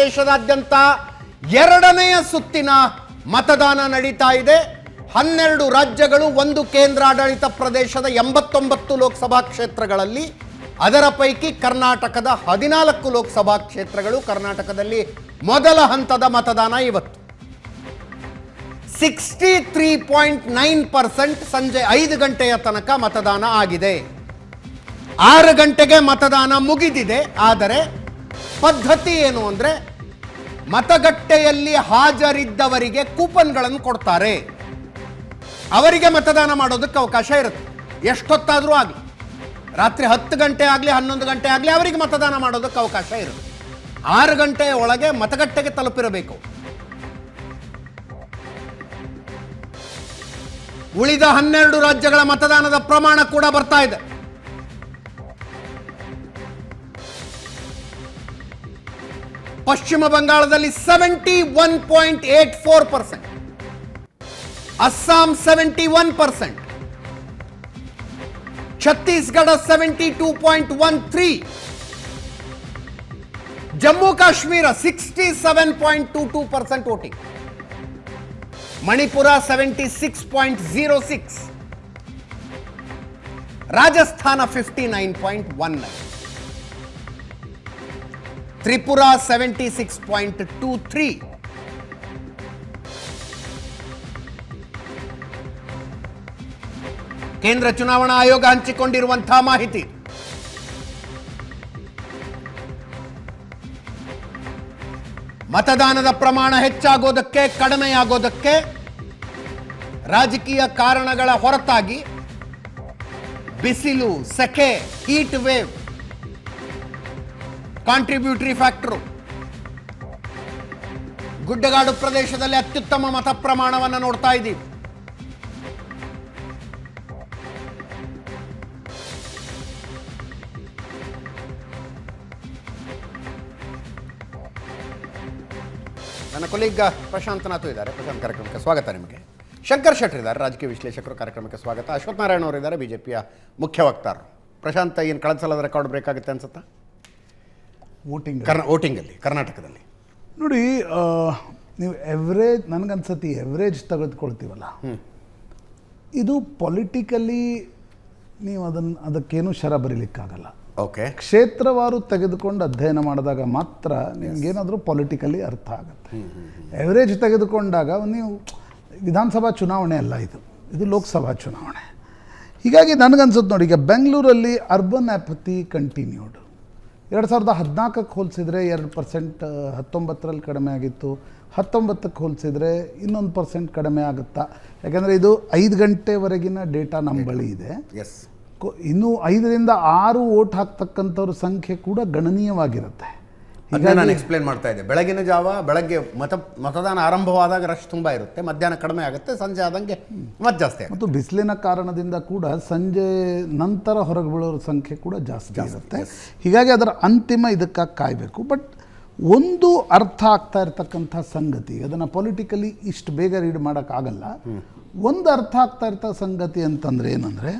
ದೇಶದಾದ್ಯಂತ ಎರಡನೆಯ ಸುತ್ತಿನ ಮತದಾನ ನಡೀತಾ ಇದೆ. ಹನ್ನೆರಡು ರಾಜ್ಯಗಳು, ಒಂದು ಕೇಂದ್ರಾಡಳಿತ ಪ್ರದೇಶದ ಎಂಬತ್ತೊಂಬತ್ತು ಲೋಕಸಭಾ ಕ್ಷೇತ್ರಗಳಲ್ಲಿ, ಅದರ ಪೈಕಿ ಕರ್ನಾಟಕದ ಹದಿನಾಲ್ಕು ಲೋಕಸಭಾ ಕ್ಷೇತ್ರಗಳು, ಕರ್ನಾಟಕದಲ್ಲಿ ಮೊದಲ ಹಂತದ ಮತದಾನ ಇವತ್ತು. Sixty three point nine percent ಸಂಜೆ ಐದು ಗಂಟೆಯ ತನಕ ಮತದಾನ ಆಗಿದೆ. ಆರು ಗಂಟೆಗೆ ಮತದಾನ ಮುಗಿದಿದೆ, ಆದರೆ ಪದ್ಧತಿ ಏನು ಅಂದರೆ ಮತಗಟ್ಟೆಯಲ್ಲಿ ಹಾಜರಿದ್ದವರಿಗೆ ಕೂಪನ್ಗಳನ್ನು ಕೊಡ್ತಾರೆ. ಅವರಿಗೆ ಮತದಾನ ಮಾಡೋದಕ್ಕೆ ಅವಕಾಶ ಇರುತ್ತೆ. ಎಷ್ಟೊತ್ತಾದರೂ ಆಗಲಿ. ರಾತ್ರಿ ಹತ್ತು ಗಂಟೆ ಆಗಲಿ, ಹನ್ನೊಂದು ಗಂಟೆ ಆಗಲಿ, ಅವರಿಗೆ ಮತದಾನ ಮಾಡೋದಕ್ಕೆ ಅವಕಾಶ ಇರುತ್ತೆ. ಆರು ಗಂಟೆಯ ಒಳಗೆ ಮತಗಟ್ಟೆಗೆ ತಲುಪಿರಬೇಕು. ಉಳಿದ ಹನ್ನೆರಡು ರಾಜ್ಯಗಳ ಮತದಾನದ ಪ್ರಮಾಣ ಕೂಡ ಬರ್ತಾ ಇದೆ. ಪಶ್ಚಿಮ ಬಂಗಾಳದಲ್ಲಿ seventy one point eight four percent Assam seventy one percent Chhattisgarh seventy two point one three Jammu Kashmir sixty seven point two two percent voting Manipur seventy six point zero six Rajasthan fifty nine point one nine Tripura seventy six point two three ಕೇಂದ್ರ ಚುನಾವಣಾ ಆಯೋಗ ಹಂಚಿಕೊಂಡಿರುವಂತಹ ಮಾಹಿತಿ. ಮತದಾನದ ಪ್ರಮಾಣ ಹೆಚ್ಚಾಗೋದಕ್ಕೆ, ಕಡಿಮೆಯಾಗೋದಕ್ಕೆ ರಾಜಕೀಯ ಕಾರಣಗಳ ಹೊರತಾಗಿ ಬಿಸಿಲು, ಸೆಕೆ ಹೀಟ್ ವೇವ್ ಕಾಂಟ್ರಿಬ್ಯೂಟರಿ ಫ್ಯಾಕ್ಟ್ರು. ಗುಡ್ಡಗಾಡು ಪ್ರದೇಶದಲ್ಲಿ ಅತ್ಯುತ್ತಮ ಮತ ಪ್ರಮಾಣವನ್ನು ನೋಡ್ತಾ ಇದ್ದೀವಿ. ನನ್ನ ಕೊಲೀಗ ಪ್ರಶಾಂತ್ ನಾಥು ಇದ್ದಾರೆ. ಪ್ರಶಾಂತ್ ಕಾರ್ಯಕ್ರಮಕ್ಕೆ ಸ್ವಾಗತ ನಿಮಗೆ. ಶಂಕರ್ ಶೆಟ್ಟರ್ ಇದ್ದಾರೆ. ರಾಜಕೀಯ ವಿಶ್ಲೇಷಕರು ಕಾರ್ಯಕ್ರಮಕ್ಕೆ ಸ್ವಾಗತ. ಅಶ್ವಥ್ ನಾರಾಯಣ ಅವರು ಇದ್ದಾರೆ. ಬಿಜೆಪಿಯ ಮುಖ್ಯ ವಕ್ತಾರರು. ಪ್ರಶಾಂತ್ ಏನು ಕಳೆದ ಸಲದ ರೆಕಾರ್ಡ್ ಬ್ರೇಕ್ ಆಗುತ್ತೆ ಅನ್ಸುತ್ತಾ? ವೋಟಿಂಗ್ ಕರ್ನಾ ವೋಟಿಂಗಲ್ಲಿ ಕರ್ನಾಟಕದಲ್ಲಿ. ನೋಡಿ ನೀವು ಎವ್ರೇಜ್ ನನಗನ್ಸತಿ ಎವ್ರೇಜ್ ತೆಗೆದುಕೊಳ್ತೀವಲ್ಲ? ಇದು ಪೊಲಿಟಿಕಲಿ ನೀವು ಅದನ್ನು ಅದಕ್ಕೇನು ಶರ ಬರೀಲಿಕ್ಕಾಗಲ್ಲ. ಓಕೆ ಕ್ಷೇತ್ರವಾರು ತೆಗೆದುಕೊಂಡು ಅಧ್ಯಯನ ಮಾಡಿದಾಗ ಮಾತ್ರ ನಿಮ್ಗೇನಾದರೂ ಪೊಲಿಟಿಕಲಿ ಅರ್ಥ ಆಗುತ್ತೆ. ಎವರೇಜ್ ತೆಗೆದುಕೊಂಡಾಗ ನೀವು ವಿಧಾನಸಭಾ ಚುನಾವಣೆ ಅಲ್ಲ ಇದು. ಇದು ಲೋಕಸಭಾ ಚುನಾವಣೆ. ಹೀಗಾಗಿ ನನಗನ್ಸುತ್ತೆ ನೋಡಿ ಈಗ ಬೆಂಗಳೂರಲ್ಲಿ ಅರ್ಬನ್ ಆ್ಯಪತಿ ಕಂಟಿನ್ಯೂಡ್ ಎರಡು ಸಾವಿರದ ಹದಿನಾಲ್ಕಕ್ಕೆ ಹೋಲಿಸಿದ್ರೆ ಎರಡು ಪರ್ಸೆಂಟ್ ಹತ್ತೊಂಬತ್ತರಲ್ಲಿ ಕಡಿಮೆ ಆಗಿತ್ತು. ಹತ್ತೊಂಬತ್ತಕ್ಕೆ ಹೋಲಿಸಿದರೆ ಇನ್ನೊಂದು ಪರ್ಸೆಂಟ್ ಕಡಿಮೆ ಆಗುತ್ತಾ? ಯಾಕಂದರೆ ಇದು ಐದು ಗಂಟೆವರೆಗಿನ ಡೇಟಾ ನಮ್ಮ ಬಳಿ ಇದೆ. ಎಸ್ ಇನ್ನೂ ಐದರಿಂದ ಆರು ಓಟ್ ಹಾಕ್ತಕ್ಕಂಥವ್ರ ಸಂಖ್ಯೆ ಕೂಡ ಗಣನೀಯವಾಗಿರುತ್ತೆ. ಅದನ್ನ ನಾನು ಎಕ್ಸ್ಪ್ಲೇನ್ ಮಾಡ್ತಾ ಇದ್ದೆ. ಬೆಳಗಿನ ಜಾವ ಬೆಳಗ್ಗೆ ಮತ ಮತದಾನ ಆರಂಭವಾದಾಗ ರಶ್ ತುಂಬ ಇರುತ್ತೆ. ಮಧ್ಯಾಹ್ನ ಕಡಿಮೆ ಆಗುತ್ತೆ ಸಂಜೆ ಆದಂಗೆ ಮತ್ತೆ ಜಾಸ್ತಿ ಆಗುತ್ತೆ. ಮತ್ತು ಬಿಸಿಲಿನ ಕಾರಣದಿಂದ ಕೂಡ ಸಂಜೆ ನಂತರ ಹೊರಗೆ ಬೀಳೋರ ಸಂಖ್ಯೆ ಕೂಡ ಜಾಸ್ತಿ ಆಗುತ್ತೆ ಹೀಗಾಗಿ ಅದರ ಅಂತಿಮ ಇದಕ್ಕೆ ಕಾಯಬೇಕು. ಬಟ್ ಒಂದು ಅರ್ಥ ಆಗ್ತಾ ಇರತಕ್ಕಂಥ ಸಂಗತಿ ಅದನ್ನು ಪೊಲಿಟಿಕಲಿ ಇಷ್ಟು ಬೇಗ ರೀಡ್ ಮಾಡೋಕ್ಕಾಗಲ್ಲ. ಒಂದು ಅರ್ಥ ಆಗ್ತಾ ಇರ್ತ ಸಂಗತಿ ಅಂತಂದರೆ ಏನಂದರೆ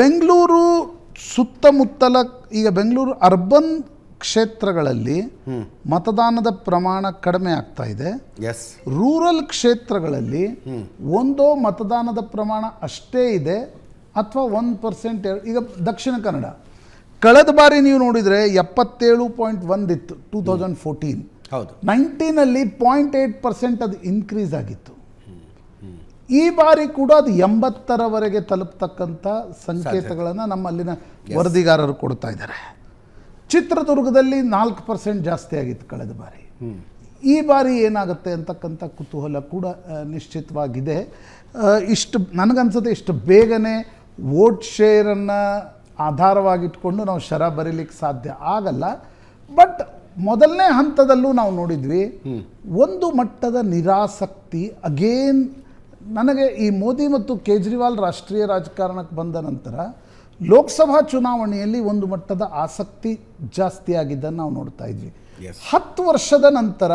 ಬೆಂಗಳೂರು ಸುತ್ತಮುತ್ತಲ ಈಗ ಬೆಂಗಳೂರು ಅರ್ಬನ್ ಕ್ಷೇತ್ರಗಳಲ್ಲಿ ಮತದಾನದ ಪ್ರಮಾಣ ಕಡಿಮೆ ಆಗ್ತಾ ಇದೆ. ಎಸ್ ರೂರಲ್ ಕ್ಷೇತ್ರಗಳಲ್ಲಿ ಒಂದೋ ಮತದಾನದ ಪ್ರಮಾಣ ಅಷ್ಟೇ ಇದೆ ಅಥವಾ ಒಂದು ಪರ್ಸೆಂಟ್ ಈಗ ದಕ್ಷಿಣ ಕನ್ನಡ. ಕಳೆದ ಬಾರಿ ನೀವು ನೋಡಿದರೆ ಎಪ್ಪತ್ತೇಳು ಪಾಯಿಂಟ್ ಒಂದಿತ್ತು ಟೂ ತೌಸಂಡ್ ಫೋರ್ಟೀನ್ ಹೌದು. ನೈನ್ಟೀನಲ್ಲಿ ಪಾಯಿಂಟ್ ಏಯ್ಟ್ ಪರ್ಸೆಂಟ್ ಅದು ಇನ್ಕ್ರೀಸ್ ಆಗಿತ್ತು. ಈ ಬಾರಿ ಕೂಡ ಅದು ಎಂಬತ್ತರವರೆಗೆ ತಲುಪ್ತಕ್ಕಂಥ ಸಂಕೇತಗಳನ್ನು ನಮ್ಮಲ್ಲಿನ ವರದಿಗಾರರು ಕೊಡ್ತಾ ಇದ್ದಾರೆ. ಚಿತ್ರದುರ್ಗದಲ್ಲಿ ನಾಲ್ಕು ಪರ್ಸೆಂಟ್ ಜಾಸ್ತಿ ಆಗಿತ್ತು ಕಳೆದ ಬಾರಿ. ಈ ಬಾರಿ ಏನಾಗುತ್ತೆ ಅಂತಕ್ಕಂಥ ಕುತೂಹಲ ಕೂಡ ನಿಶ್ಚಿತವಾಗಿದೆ. ಇಷ್ಟು ನನಗನ್ಸುತ್ತೆ ಇಷ್ಟು ಬೇಗನೆ ವೋಟ್ ಶೇರನ್ನು ಆಧಾರವಾಗಿಟ್ಕೊಂಡು ನಾವು ಶರ ಬರೀಲಿಕ್ಕೆ ಸಾಧ್ಯ ಆಗಲ್ಲ. ಬಟ್ ಮೊದಲನೇ ಹಂತದಲ್ಲೂ ನಾವು ನೋಡಿದ್ವಿ, ಒಂದು ಮಟ್ಟದ ನಿರಾಸಕ್ತಿ ಅಗೇನ್ ನನಗೆ ಈ ಮೋದಿ ಮತ್ತು ಕೇಜ್ರಿವಾಲ್ ರಾಷ್ಟ್ರೀಯ ರಾಜಕಾರಣಕ್ಕೆ ಬಂದ ನಂತರ ಲೋಕಸಭಾ ಚುನಾವಣೆಯಲ್ಲಿ ಒಂದು ಮಟ್ಟದ ಆಸಕ್ತಿ ಜಾಸ್ತಿ ಆಗಿದ್ದನ್ನು ನಾವು ನೋಡ್ತಾ ಇದ್ವಿ. ಹತ್ತು ವರ್ಷದ ನಂತರ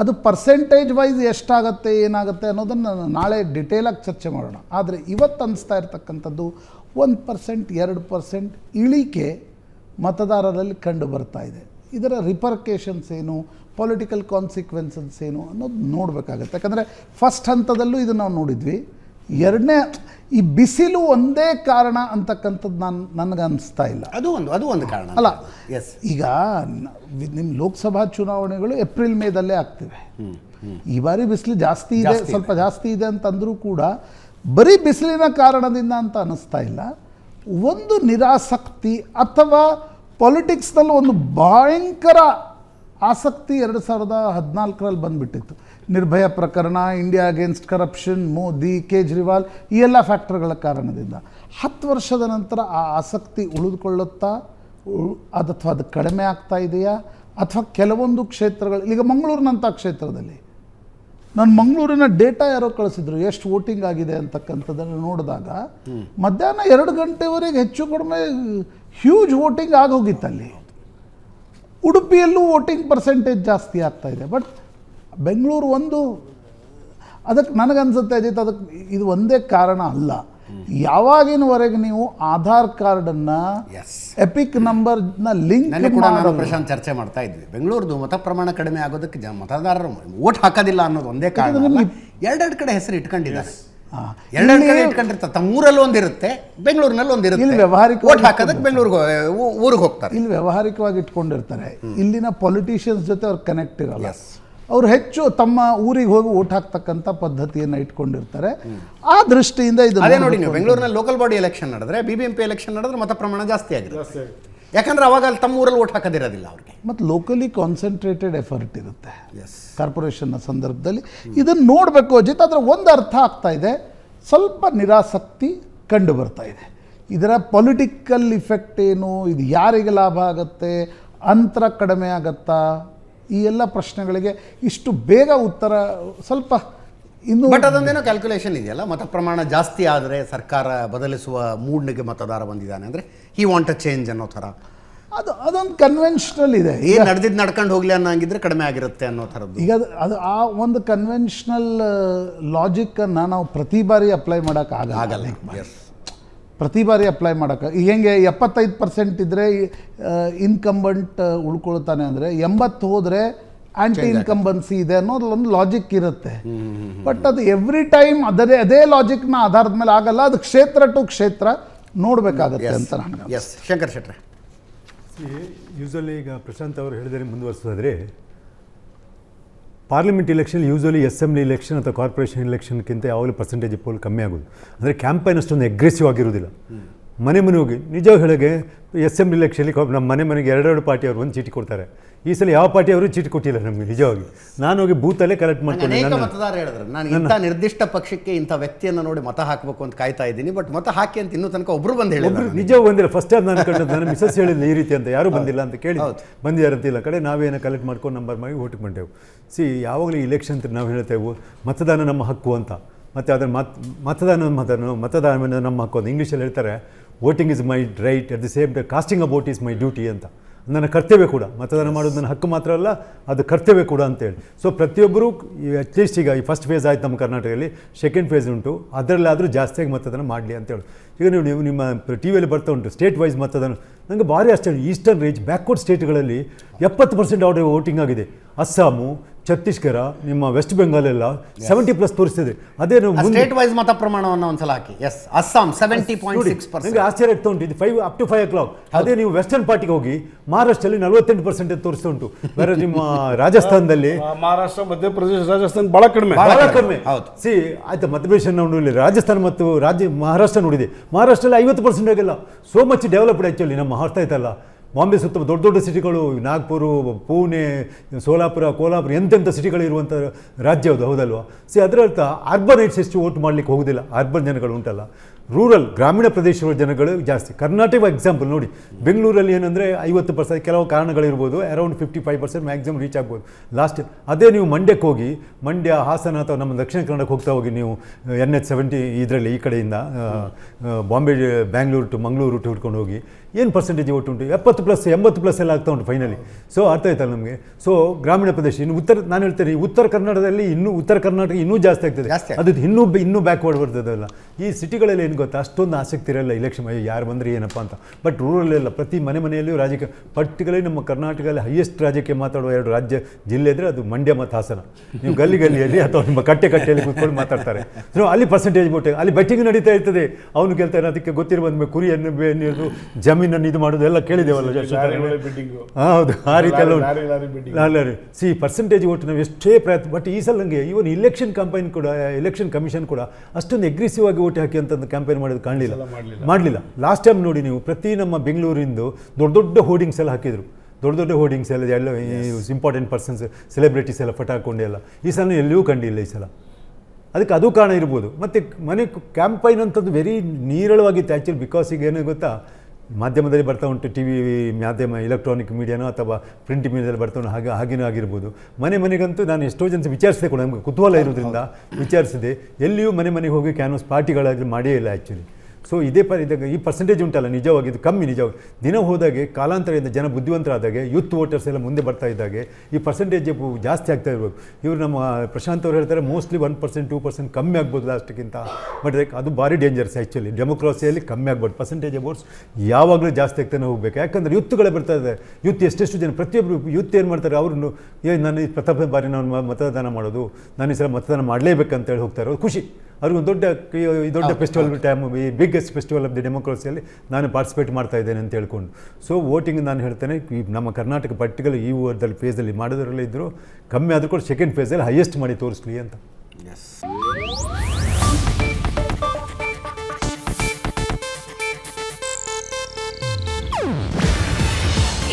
ಅದು ಪರ್ಸೆಂಟೇಜ್ ವೈಸ್ ಎಷ್ಟಾಗತ್ತೆ ಏನಾಗುತ್ತೆ ಅನ್ನೋದನ್ನು ನಾಳೆ ಡಿಟೇಲಾಗಿ ಚರ್ಚೆ ಮಾಡೋಣ. ಆದರೆ ಇವತ್ತು ಅನಿಸ್ತಾ ಇರ್ತಕ್ಕಂಥದ್ದು ಒಂದು ಪರ್ಸೆಂಟ್ ಎರಡು ಪರ್ಸೆಂಟ್ ಇಳಿಕೆ ಮತದಾರರಲ್ಲಿ ಕಂಡು ಬರ್ತಾ ಇದೆ. ಇದರ ರಿಪರ್ಕೇಷನ್ಸ್ ಏನು ಪೊಲಿಟಿಕಲ್ ಕಾನ್ಸಿಕ್ವೆನ್ಸಸ್ ಏನು ಅನ್ನೋದು ನೋಡಬೇಕಾಗತ್ತೆ. ಯಾಕಂದರೆ ಫಸ್ಟ್ ಹಂತದಲ್ಲೂ ಇದನ್ನು ನಾವು ನೋಡಿದ್ವಿ. ಎರಡನೇ ಈ ಬಿಸಿಲು ಒಂದೇ ಕಾರಣ ಅಂತಕ್ಕಂಥದ್ದು ನಾನು ನನಗೆ ಅನಿಸ್ತಾ ಇಲ್ಲ. ಅದು ಒಂದು ಅದು ಒಂದು ಕಾರಣ. ಅಲ್ಲ ಎಸ್ ಈಗ ನಿಮ್ಮ ಲೋಕಸಭಾ ಚುನಾವಣೆಗಳು ಏಪ್ರಿಲ್ ಮೇದಲ್ಲೇ ಆಗ್ತಿವೆ. ಈ ಬಾರಿ ಬಿಸಿಲು ಜಾಸ್ತಿ ಇದೆ ಸ್ವಲ್ಪ ಜಾಸ್ತಿ ಇದೆ ಅಂತಂದರೂ ಕೂಡ ಬರೀ ಬಿಸಿಲಿನ ಕಾರಣದಿಂದ ಅಂತ ಅನ್ನಿಸ್ತಾ ಇಲ್ಲ. ಒಂದು ನಿರಾಸಕ್ತಿ ಅಥವಾ ಪೊಲಿಟಿಕ್ಸ್ನಲ್ಲಿ ಒಂದು ಭಯಂಕರ ಆಸಕ್ತಿ ಎರಡು ಸಾವಿರದ ಹದಿನಾಲ್ಕರಲ್ಲಿ ಬಂದುಬಿಟ್ಟಿತ್ತು. ನಿರ್ಭಯ ಪ್ರಕರಣ India against corruption Modi Kejriwal ಈ ಎಲ್ಲ ಫ್ಯಾಕ್ಟರ್ಗಳ ಕಾರಣದಿಂದ. ಹತ್ತು ವರ್ಷದ ನಂತರ ಆ ಆಸಕ್ತಿ ಉಳಿದುಕೊಳ್ಳುತ್ತಾ ಉಳ್- ಅದು ಅಥವಾ ಅದು ಕಡಿಮೆ ಆಗ್ತಾ ಇದೆಯಾ? ಅಥವಾ ಕೆಲವೊಂದು ಕ್ಷೇತ್ರಗಳು ಈಗ ಮಂಗಳೂರಿನಂಥ ಕ್ಷೇತ್ರದಲ್ಲಿ ನಾನು ಮಂಗಳೂರಿನ ಡೇಟಾ ಯಾರೋ ಕಳಿಸಿದ್ರು ಎಷ್ಟು ವೋಟಿಂಗ್ ಆಗಿದೆ ಅಂತಕ್ಕಂಥದ್ದನ್ನು ನೋಡಿದಾಗ ಮಧ್ಯಾಹ್ನ ಎರಡು ಗಂಟೆವರೆಗೆ ಹೆಚ್ಚು ಕಡಿಮೆ ಹ್ಯೂಜ್ ವೋಟಿಂಗ್ ಆಗೋಗಿತ್ತಲ್ಲಿ. ಉಡುಪಿಯಲ್ಲೂ ವೋಟಿಂಗ್ ಪರ್ಸೆಂಟೇಜ್ ಜಾಸ್ತಿ ಆಗ್ತಾ ಇದೆ. ಬಟ್ ಬೆಂಗಳೂರು ಒಂದು ಅದಕ್ಕೆ ನನಗನ್ಸುತ್ತೆ ಅಜಿತ್ ಅದಕ್ಕೆ ಇದು ಒಂದೇ ಕಾರಣ ಅಲ್ಲ. ಯಾವಾಗಿನವರೆಗೆ ನೀವು ಆಧಾರ್ ಕಾರ್ಡನ್ನು ಎಸ್ ಎಪಿಕ್ ನಂಬರ್ನ ಲಿಂಕ್ ಕೂಡ ನಾನು ಪ್ರಶಾಂತ್ ಚರ್ಚೆ ಮಾಡ್ತಾ ಇದ್ವಿ. ಬೆಂಗಳೂರದು ಮತ ಪ್ರಮಾಣ ಕಡಿಮೆ ಆಗೋದಕ್ಕೆ ಜನ ಮತದಾರರು ಓಟ್ ಹಾಕೋದಿಲ್ಲ ಅನ್ನೋದು ಒಂದೇ ಕಾರಣ ಎರಡೆರಡು ಕಡೆ ಹೆಸರು ಇಟ್ಕೊಂಡಿದ್ದಾರೆ. ಎರಡೆರಡು ಕಡೆ ಇಟ್ಕೊಂಡಿರ್ತಾರೆ. ತಮ್ಮ ಊರಲ್ಲಿ ಒಂದಿರುತ್ತೆ ಬೆಂಗಳೂರಿನಲ್ಲಿ ಇಲ್ಲಿ ವ್ಯವಹಾರಿಕ ಓಟ್ ಹಾಕೋದಕ್ಕೆ ಬೆಂಗಳೂರಿಗೆ ಊರಿಗೆ ಹೋಗ್ತಾರೆ. ಇಲ್ಲಿ ವ್ಯವಹಾರಿಕವಾಗಿ ಇಟ್ಕೊಂಡಿರ್ತಾರೆ. ಇಲ್ಲಿನ ಪೊಲಿಟಿಷಿಯನ್ಸ್ ಜೊತೆ ಅವ್ರು ಕನೆಕ್ಟ್ ಇರಲ್ಲ. ಅವ್ರು ಹೆಚ್ಚು ತಮ್ಮ ಊರಿಗೆ ಹೋಗಿ ಓಟ್ ಹಾಕ್ತಕ್ಕಂಥ ಪದ್ಧತಿಯನ್ನು ಇಟ್ಕೊಂಡಿರ್ತಾರೆ. ಆ ದೃಷ್ಟಿಯಿಂದ ಇದು ಅದೇ ನೋಡಿ ನೀವು ಬೆಂಗಳೂರಿನಲ್ಲಿ ಲೋಕಲ್ ಬಾಡಿ ಎಲೆಕ್ಷನ್ ನಡೆದ್ರೆ B B M P election ನಡೆದ್ರೆ ಮತ ಪ್ರಮಾಣ ಜಾಸ್ತಿ ಆಗಿದೆ. ಯಾಕಂದ್ರೆ ಅವಾಗ ಅಲ್ಲಿ ತಮ್ಮ ಊರಲ್ಲಿ ಓಟ್ ಹಾಕೋದಿರೋದಿಲ್ಲ ಅವ್ರಿಗೆ. ಮತ್ತು ಲೋಕಲಿ ಕಾನ್ಸಂಟ್ರೇಟೆಡ್ ಎಫರ್ಟ್ ಇರುತ್ತೆ. ಎಸ್ ಕಾರ್ಪೊರೇಷನ್ನ ಸಂದರ್ಭದಲ್ಲಿ. ಇದನ್ನು ನೋಡಬೇಕು ಅಜಿತ್ ಆದರೆ ಒಂದು ಅರ್ಥ ಆಗ್ತಾ ಇದೆ. ಸ್ವಲ್ಪ ನಿರಾಸಕ್ತಿ ಕಂಡು ಬರ್ತಾ ಇದೆ. ಇದರ ಪೊಲಿಟಿಕಲ್ ಇಫೆಕ್ಟ್ ಏನು ಇದು ಯಾರಿಗೆ ಲಾಭ ಆಗುತ್ತೆ ಅಂತರ ಕಡಿಮೆ ಆಗತ್ತಾ? ಈ ಎಲ್ಲ ಪ್ರಶ್ನೆಗಳಿಗೆ ಇಷ್ಟು ಬೇಗ ಉತ್ತರ ಸ್ವಲ್ಪ ಇನ್ನು ಬಟ್ ಅದೊಂದೇನೋ ಕ್ಯಾಲ್ಕುಲೇಷನ್ ಇದೆಯಲ್ಲ? ಮತ ಪ್ರಮಾಣ ಜಾಸ್ತಿ ಆದರೆ ಸರ್ಕಾರ ಬದಲಿಸುವ ಮೂಡ್ನಿಗೆ ಮತದಾರ ಬಂದಿದ್ದಾನೆ ಅಂದರೆ ಹಿ ವಾಂಟ್ ಅ ಚೇಂಜ್ ಅನ್ನೋ ಥರ. ಅದು ಅದೊಂದು ಕನ್ವೆನ್ಷನಲ್ ಇದೆ. ಏನು ನಡೆದಿದ್ದು ನಡ್ಕೊಂಡು ಹೋಗ್ಲಿ ಅನ್ನಂಗಿದ್ರೆ ಕಡಿಮೆ ಆಗಿರುತ್ತೆ ಅನ್ನೋ ಥರದ್ದು. ಈಗ ಅದು- ಅದು ಆ ಒಂದು ಕನ್ವೆನ್ಷನಲ್ ಲಾಜಿಕ್ಕನ್ನು ನಾವು ಪ್ರತಿ ಬಾರಿ ಅಪ್ಲೈ ಮಾಡೋಕ್ಕಾಗಲ್ಲ ಆಗಲ್ಲ. ಎಸ್ ಪ್ರತಿ ಬಾರಿ ಅಪ್ಲೈ ಮಾಡೋಕ್ಕೆ. ಈಗ ಹೆಂಗೆ ಎಪ್ಪತ್ತೈದು ಪರ್ಸೆಂಟ್ ಇದ್ದರೆ ಇನ್ಕಂಬಂಟ್ ಉಳ್ಕೊಳ್ತಾನೆ ಅಂದರೆ ಎಂಬತ್ತು ಹೋದರೆ ಆ್ಯಂಟಿ ಇನ್ಕಂಬನ್ಸಿ ಇದೆ ಅನ್ನೋದು ಒಂದು ಲಾಜಿಕ್ ಇರುತ್ತೆ ಬಟ್ ಅದು ಎವ್ರಿ ಟೈಮ್ ಅದೇ ಅದೇ ಲಾಜಿಕ್ನ ಆಧಾರದ ಮೇಲೆ ಆಗಲ್ಲ ಅದು ಕ್ಷೇತ್ರ ಟು ಕ್ಷೇತ್ರ ನೋಡಬೇಕಾಗುತ್ತೆ ಅಂತ ನಾನು ಎಸ್ ಶಂಕರ್ ಶೆಟ್ರೆ. ಯೂಸಲಿ ಈಗ ಪ್ರಶಾಂತ್ ಅವರು ಹೇಳಿದರೆ ಮುಂದುವರಿಸೋದಾದರೆ parliament election usually assembly election ಅಥವಾ ಕಾರ್ಪೊರೇಷನ್ ಎಲೆಕ್ಷನ್ಗಿಂತ ಯಾವಾಗಲೂ ಪರ್ಸೆಂಟೇಜ್ ಪೋಲ್ ಕಮ್ಮಿ ಆಗೋದು. ಅಂದರೆ ಕ್ಯಾಂಪೈನ್ ಅಷ್ಟೊಂದು ಅಗ್ರೆಸಿವ್ ಆಗಿರೋದಿಲ್ಲ ಮನೆ ಮನೆ ಹೋಗಿ ನಿಜ ಹೇಳಗೆ ಎಂ ಎಲೆಕ್ಷನ್ಲಿ ನಮ್ಮ ಮನೆ ಮನೆಗೆ ಎರಡೆರಡು ಪಾರ್ಟಿಯವರು ಒಂದು ಚೀಟಿ ಕೊಡ್ತಾರೆ. ಈ ಸಲ ಯಾವ ಪಾರ್ಟಿಯವರು ಚೀಟಿ ಕೊಟ್ಟಿಲ್ಲ ನಮಗೆ ನಿಜವಾಗಿ. ನಾನು ಹೋಗಿ ಬೂತಲ್ಲೇ ಕಲೆಕ್ಟ್ ಮಾಡ್ಕೊಂಡು ಮತದಾರ ಹೇಳಿದ್ರು ನಾನು ಇಂಥ ನಿರ್ದಿಷ್ಟ ಪಕ್ಷಕ್ಕೆ ಇಂಥ ವ್ಯಕ್ತಿಯನ್ನು ನೋಡಿ ಮತ ಹಾಕಬೇಕು ಅಂತ ಕಾಯ್ತಾ ಇದ್ದೀನಿ ಬಟ್ ಮತ ಹಾಕಿ ಅಂತ ಇನ್ನೂ ತನಕ ಒಬ್ರು ಬಂದು ಒಬ್ರು ನಿಜ ಬಂದಿಲ್ಲ. ಫಸ್ಟ್ ಟೈಮ್ ನಾನು ಕಂಡದ್ದು ನಾನು ಮಿಸಸ್ ಹೇಳಿಲ್ಲ ಈ ರೀತಿ ಅಂತ. ಯಾರೂ ಬಂದಿಲ್ಲ ಅಂತ ಕೇಳಿ ಅಂತಿಲ್ಲ ಕಡೆ ನಾವೇನೋ ಕಲೆಕ್ಟ್ ಮಾಡ್ಕೊಂಡು ನಂಬರ್ ಮಾಡಿ ಓಟಿಗೆ ಬಂದೆವು. ಸಿ ಯಾವಾಗಲೂ ಇಲೆಕ್ಷನ್ ಅಂತ ನಾವು ಹೇಳ್ತೇವೆ ಮತದಾನ ನಮ್ಮ ಹಕ್ಕು ಅಂತ. ಮತ್ತು ಅದರ ಮತ್ ಮತದಾನ ಮತದಾನ ಮತದಾನ ನಮ್ಮ ಹಕ್ಕು ಅಂತ. ಇಂಗ್ಲೀಷಲ್ಲಿ ಹೇಳ್ತಾರೆ voting is my right at the same time casting a vote is my duty ಅಂತ. ನನ್ನ ಕರ್ತವ್ಯ ಕೂಡ, ಮತದಾನ ಮಾಡೋದು ನನ್ನ ಹಕ್ಕು ಮಾತ್ರ ಅಲ್ಲ, ಅದು ಕರ್ತವ್ಯ ಕೂಡ ಅಂತೇಳಿ ಸೊ ಪ್ರತಿಯೊಬ್ಬರು ಅಟ್ಲೀಸ್ಟ್ ಈಗ ಈ ಫಸ್ಟ್ ಫೇಸ್ ಆಯ್ತು ನಮ್ಮ ಕರ್ನಾಟಕದಲ್ಲಿ ಸೆಕೆಂಡ್ ಫೇಸ್ ಉಂಟು, ಅದರಲ್ಲಾದರೂ ಜಾಸ್ತಿಯಾಗಿ ಮತದಾನ ಮಾಡಲಿ ಅಂತೇಳಿ ಈಗ ನೀವು ನೀವು ನಿಮ್ಮ ಟಿ ವಿಯಲ್ಲಿ ಬರ್ತಾ ಉಂಟು ಸ್ಟೇಟ್ ವೈಸ್ ಮತದಾನ ನನಗೆ ಭಾರಿ ಅಷ್ಟೇ ಈಸ್ಟರ್ನ್ ರೀಚ್ ಬ್ಯಾಕ್ವರ್ಡ್ ಸ್ಟೇಟ್ಗಳಲ್ಲಿ ಎಪ್ಪತ್ತು ಪರ್ಸೆಂಟ್ ಆರ್ಡರ್ ವೋಟಿಂಗ್ ಆಗಿದೆ. ಅಸ್ಸಾಮು ಛತ್ತೀಸ್ಗಢ ನಿಮ್ಮ ವೆಸ್ಟ್ ಬೆಂಗಾಲ್ ಎಲ್ಲ ಸೆವೆಂಟಿ ಪ್ಲಸ್ ತೋರಿಸ್ತಿದೆ. ಅದೇ ನಾವು ಸ್ಟೇಟ್ ವೈಸ್ ಮತ ಪ್ರಮಾಣವನ್ನು ಒಂದ್ಸಲ ಹಾಕಿ. ಎಸ್ ಅಸ್ಸಾಂ ಸೆವೆಂಟಿ ಪಾಯಿಂಟ್ ನೋಡಿ, ಸಿಕ್ಸ್ ಪರ್ಸೆಂಟ್ ಆಶ್ಚರ್ಯ ಆಗ್ತಾ ಉಂಟು. ಇದು five up to five o'clock ಅದೇ ನೀವು ವೆಸ್ಟರ್ನ್ ಪಾರ್ಟಿಗೆ ಹೋಗಿ ಮಹಾರಾಷ್ಟ್ರದಲ್ಲಿ ನಲವತ್ತೆಂಟು ಪರ್ಸೆಂಟ್ ತೋರಿಸ್ತಾ ಉಂಟು. ಬೇರೆ ನಿಮ್ಮ ರಾಜಸ್ಥಾನದಲ್ಲಿ ಮಹಾರಾಷ್ಟ್ರ ಮಧ್ಯಪ್ರದೇಶ ರಾಜಸ್ಥಾನ ಬಹಳ ಕಡಿಮೆ. ಬಹಳ ಕಡಿಮೆ. ಹೌದು. ಸಿ ಆಯ್ತು ಮಧ್ಯಪ್ರದೇಶ ನಾವು ನೋಡಲಿ ರಾಜಸ್ಥಾನ ಮತ್ತು ರಾಜ್ಯ ಮಹಾರಾಷ್ಟ್ರ ನೋಡಿದೆ. ಮಹಾರಾಷ್ಟ್ರದಲ್ಲಿ ಐವತ್ತು ಪರ್ಸೆಂಟ್ ಆಗಿಲ್ಲ ಸೋ ಮಚ್ ಡೆವಲಪ್ಡ್ ಆ್ಯಕ್ಚುಲಿ ನಮ್ಮ ಅರ್ಥ ಆಯ್ತಲ್ಲ ಬಾಂಬೆ ಸುತ್ತ ದೊಡ್ಡ ದೊಡ್ಡ ಸಿಟಿಗಳು, ನಾಗ್ಪುರ, ಪುಣೆ, ಸೋಲಾಪುರ, ಕೋಲಾಪುರ ಎಂತೆಂಥ ಸಿಟಿಗಳು ಇರುವಂಥ ರಾಜ್ಯ ಅದು, ಹೌದಲ್ವಾ? ಸಿ ಅದರರ್ಥ ಅರ್ಬನೈಟ್ಸ್ ಎಷ್ಟು ಓಟ್ ಮಾಡಲಿಕ್ಕೆ ಹೋಗೋದಿಲ್ಲ. ಅರ್ಬನ್ ಜನಗಳು ಉಂಟಲ್ಲ. ರೂರಲ್ ಗ್ರಾಮೀಣ ಪ್ರದೇಶಗಳ ಜನಗಳು ಜಾಸ್ತಿ. ಕರ್ನಾಟಕ ಎಕ್ಸಾಂಪಲ್ ನೋಡಿ. ಬೆಂಗಳೂರಲ್ಲಿ ಏನಂದರೆ ಐವತ್ತು ಪರ್ಸೆಂಟ್ ಕೆಲವು ಕಾರಣಗಳಿರ್ಬೋದು. Around fifty five percent maximum reach ಆಗ್ಬೋದು. ಲಾಸ್ಟ್ ಅದೇ ನೀವು ಮಂಡ್ಯಕ್ಕೆ ಹೋಗಿ, ಮಂಡ್ಯ, ಹಾಸನ ಅಥವಾ ನಮ್ಮ ದಕ್ಷಿಣ ಕನ್ನಡಕ್ಕೆ ಹೋಗ್ತಾ ಹೋಗಿ ನೀವು, ಎನ್ ಎಚ್ ಸೆವೆಂಟಿ ಇದರಲ್ಲಿ ಈ ಕಡೆಯಿಂದ ಬಾಂಬೆ ಬ್ಯಾಂಗ್ಳೂರು ಟು ಮಂಗಳೂರು ಟು ಹಿಡ್ಕೊಂಡು ಹೋಗಿ ಏನು ಪರ್ಸೆಂಟೇಜ್ ಓಟ್ ಉಂಟು? ಎಪ್ಪತ್ತು ಪ್ಲಸ್ ಎಂಬತ್ತು ಪ್ಲಸ್ ಎಲ್ಲ ಆಗ್ತಾ ಉಂಟು ಫೈನಲಿ ಸೊ ಅರ್ಥ ಆಯ್ತಲ್ಲ ನಮಗೆ? ಸೊ ಗ್ರಾಮೀಣ ಪ್ರದೇಶ ಇನ್ನು ಉತ್ತರ ನಾನು ಹೇಳ್ತೇನೆ ಈ ಉತ್ತರ ಕರ್ನಾಟಕದಲ್ಲಿ ಇನ್ನೂ ಉತ್ತರ ಕರ್ನಾಟಕ ಇನ್ನೂ ಜಾಸ್ತಿ ಆಗ್ತದೆ. ಜಾಸ್ತಿ ಅದು ಇನ್ನೂ ಇನ್ನೂ ಬ್ಯಾಕ್ವರ್ಡ್ ಬರ್ತದಲ್ಲ ಈ ಸಿಟಿಗಳಲ್ಲಿ ಏನು ಗೊತ್ತಾ? ಅಷ್ಟೊಂದು ಆಸಕ್ತಿ ಇರಲ್ಲ ಇಲೆಕ್ಷನ್ ಯಾರು ಬಂದರೆ ಏನಪ್ಪ ಅಂತ. ಬಟ್ ರೂರಲ್ಲೆಲ್ಲ ಪ್ರತಿ ಮನೆ ಮನೆಯಲ್ಲಿಯೂ ರಾಜಕೀಯ ಪರ್ಟಿಕ್ಯುಲರ್ಲಿ ನಮ್ಮ ಕರ್ನಾಟಕದಲ್ಲಿ ಹೈಯೆಸ್ಟ್ ರಾಜಕೀಯ ಮಾತಾಡುವ ಎರಡು ರಾಜ್ಯ ಜಿಲ್ಲೆ ಇದ್ದರೆ ಅದು ಮಂಡ್ಯ ಮತ್ತು ಹಾಸನ. ನೀವು ಗಲ್ಲಿ ಗಲ್ಲಿಯಲ್ಲಿ ಅಥವಾ ನಿಮ್ಮ ಕಟ್ಟೆ ಕಟ್ಟೆಯಲ್ಲಿ ಕೂತ್ಕೊಂಡು ಮಾತಾಡ್ತಾರೆ. ಸೊ ಅಲ್ಲಿ ಪರ್ಸೆಂಟೇಜ್ ಬೋಟ್ ಅಲ್ಲಿ ಬೆಟ್ಟಿಂಗ್ ನಡೀತಾ ಇರ್ತದೆ. ಅವನು ಕೇಳ್ತಾನೆ ಅದಕ್ಕೆ ಗೊತ್ತಿರುವ ಕುರಿಯನ್ನು ಬೇನಿಯೋದು ಜಮೀನನ್ನು ಇದು ಮಾಡೋದು ಎಲ್ಲ ಕೇಳಿದ್ದೇವಲ್ಲ ಹೌದು. ಆ ರೀತಿ ಎಲ್ಲ ಸಿ ಪರ್ಸೆಂಟೇಜ್ ಓಟ್ ನಾವು ಎಷ್ಟೇ ಪ್ರಯತ್ನ ಬಟ್ ಈ ಸಲ ನನಗೆ ಇವನ್ ಇಲೆಕ್ಷನ್ ಕಂಪೈನ್ ಕೂಡ ಎಲೆಕ್ಷನ್ ಕಮಿಷನ್ ಕೂಡ ಅಷ್ಟೊಂದು ಎಗ್ರೆಸಿವ್ ಆಗಿ ಓಟ್ ಹಾಕಿ ಅಂತ ಕ್ಯಾಂಪೈನ್ ಮಾಡೋದು ಕಾಣಲಿಲ್ಲ. ಮಾಡಲಿಲ್ಲ. ಲಾಸ್ಟ್ ಟೈಮ್ ನೋಡಿ ನೀವು ಪ್ರತಿ ನಮ್ಮ ಬೆಂಗಳೂರಿಂದು ದೊಡ್ಡ ದೊಡ್ಡ ಹೋರ್ಡಿಂಗ್ಸ್ ಎಲ್ಲ ಹಾಕಿದ್ರು. ದೊಡ್ಡ ದೊಡ್ಡ ಹೋರ್ಡಿಂಗ್ಸ್ ಎಲ್ಲ ಎಲ್ಲ ಇಂಪಾರ್ಟೆಂಟ್ ಪರ್ಸನ್ಸ್ ಸೆಲೆಬ್ರಿಟೀಸ್ ಎಲ್ಲ ಫೋಟೋ ಹಾಕೊಂಡೆ ಎಲ್ಲ. ಈ ಸಲ ಎಲ್ಲಿಯೂ ಕಂಡಿಲ್ಲ ಈ ಸಲ. ಅದಕ್ಕೆ ಅದು ಕಾರಣ ಇರ್ಬೋದು. ಮತ್ತು ಮನೆ ಕ್ಯಾಂಪೈನ್ ಅಂತದ್ದು ವೆರಿ ನೀರಳವಾಗಿತ್ತು ಆ್ಯಕ್ಚುಲಿ ಬಿಕಾಸ್ ಈಗ ಏನು ಗೊತ್ತಾ? ಮಾಧ್ಯಮದಲ್ಲಿ ಬರ್ತಾ ಉಂಟು ಟಿ ವಿ ಮಾಧ್ಯಮ ಎಲೆಕ್ಟ್ರಾನಿಕ್ ಮೀಡಿಯಾನೋ ಅಥವಾ ಪ್ರಿಂಟ್ ಮೀಡಿಯಾದಲ್ಲಿ ಬರ್ತಾ ಉಂಟು, ಹಾಗೆ, ಹಾಗೇನೂ ಆಗಿರ್ಬೋದು. ಮನೆ ಮನೆಗಂತೂ ನಾನು ಎಷ್ಟೋ ಜನ ವಿಚಾರಿಸಿದೆ ಕೂಡ, ನಮಗೆ ಕುತೂಹಲ ಇರೋದ್ರಿಂದ ವಿಚಾರಿಸಿದೆ. ಎಲ್ಲಿಯೂ ಮನೆ ಮನೆಗೆ ಹೋಗಿ ಕ್ಯಾನ್ವಸ್ ಪಾರ್ಟಿಗಳಾಗಲಿ ಮಾಡೇ ಇಲ್ಲ ಆ್ಯಕ್ಚುಲಿ ಸೊ ಇದೇ ಪರಿ ಇದಾಗ ಈ ಪರ್ಸೆಂಟೇಜ್ ಉಂಟಲ್ಲ, ನಿಜವಾಗಿ ಇದು ಕಮ್ಮಿ, ನಿಜವಾಗಿ. ದಿನ ಹೋದಾಗೆ, ಕಾಲಾಂತರದಿಂದ ಜನ ಬುದ್ಧಿವಂತರಾದಾಗೆ, ಯೂತ್ ವೋಟರ್ಸ್ ಎಲ್ಲ ಮುಂದೆ ಬರ್ತಾ ಇದ್ದಾಗೆ, ಈ ಪರ್ಸೆಂಟೇಜ್ ಜಾಸ್ತಿ ಆಗ್ತಾ ಇರಬೇಕು. ಇವರು ನಮ್ಮ ಪ್ರಶಾಂತ್ ಅವರು ಹೇಳ್ತಾರೆ mostly one percent two percent ಕಮ್ಮಿ ಆಗ್ಬೋದು ಲಾಸ್ಟ್ಗಿಂತ ಬಟ್ ಅದು ಭಾರಿ ಡೇಂಜರ್ಸ್ ಆ್ಯಕ್ಚುಲಿ ಡೆಮೋಕ್ರಸಿಯಲ್ಲಿ ಕಮ್ಮಿ ಆಗ್ಬೋದು. ಪರ್ಸೆಂಟೇಜ್ ಅಬೌಟ್ಸ್ ಯಾವಾಗಲೂ ಜಾಸ್ತಿ ಆಗ್ತಾನೆ ಹೋಗಬೇಕು. ಯಾಕಂದರೆ ಯೂತ್ಗಳೇ ಬರ್ತಾ ಇದೆ ಯೂತ್ ಎಷ್ಟೆಷ್ಟು ಜನ ಪ್ರತಿಯೊಬ್ಬರು ಯೂತ್ ಏನು ಮಾಡ್ತಾರೆ? ಅವ್ರನ್ನು ಏ, ನಾನು ಈ ಪ್ರಥಮ ಬಾರಿ ನಾನು ಮತದಾನ ಮಾಡೋದು, ನಾನು ಈ ಸಲ ಮತದಾನ ಮಾಡಲೇಬೇಕಂತೇಳಿ ಹೋಗ್ತಾರೆ ಖುಷಿ. ಅವ್ರಿಗೊಂದು ದೊಡ್ಡ ಈ ದೊಡ್ಡ ಫೆಸ್ಟಿವಲ್ ಟೈಮ್ ಈ ಬಿಗ್ಗೆಸ್ಟ್ ಫೆಸ್ಟಿವಲ್ ಆಫ್ ದಿ ಡೆಮೋಕ್ರಸಿಯಲ್ಲಿ ನಾನು ಪಾರ್ಟಿಸಿಪೇಟ್ ಮಾಡ್ತಾ ಇದ್ದೇನೆ ಅಂತ ಹೇಳ್ಕೊಂಡು. ಸೊ ವೋಟಿಂಗ್ ನಾನು ಹೇಳ್ತೇನೆ ಈ ನಮ್ಮ ಕರ್ನಾಟಕ ಪರ್ಟಿಕ್ಯುಲರ್ ಈ ವರ್ದಲ್ಲಿ ಫೇಸಲ್ಲಿ ಮಾಡೋದ್ರಲ್ಲೇ ಇದ್ದರು ಕಮ್ಮಿ ಆದರೂ ಕೂಡ ಸೆಕೆಂಡ್ ಫೇಸಲ್ಲಿ ಹೈಯೆಸ್ಟ್ ಮಾಡಿ ತೋರಿಸ್ಲಿ ಅಂತ.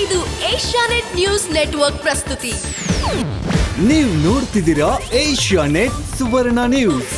ಇದು ಏಷ್ಯಾನೆಟ್ ನ್ಯೂಸ್ ನೆಟ್ವರ್ಕ್ ಪ್ರಸ್ತುತಿ. ನೀವು ನೋಡ್ತಿದ್ದೀರಾ ಏಷ್ಯಾನೆಟ್ ಸುವರ್ಣ ನ್ಯೂಸ್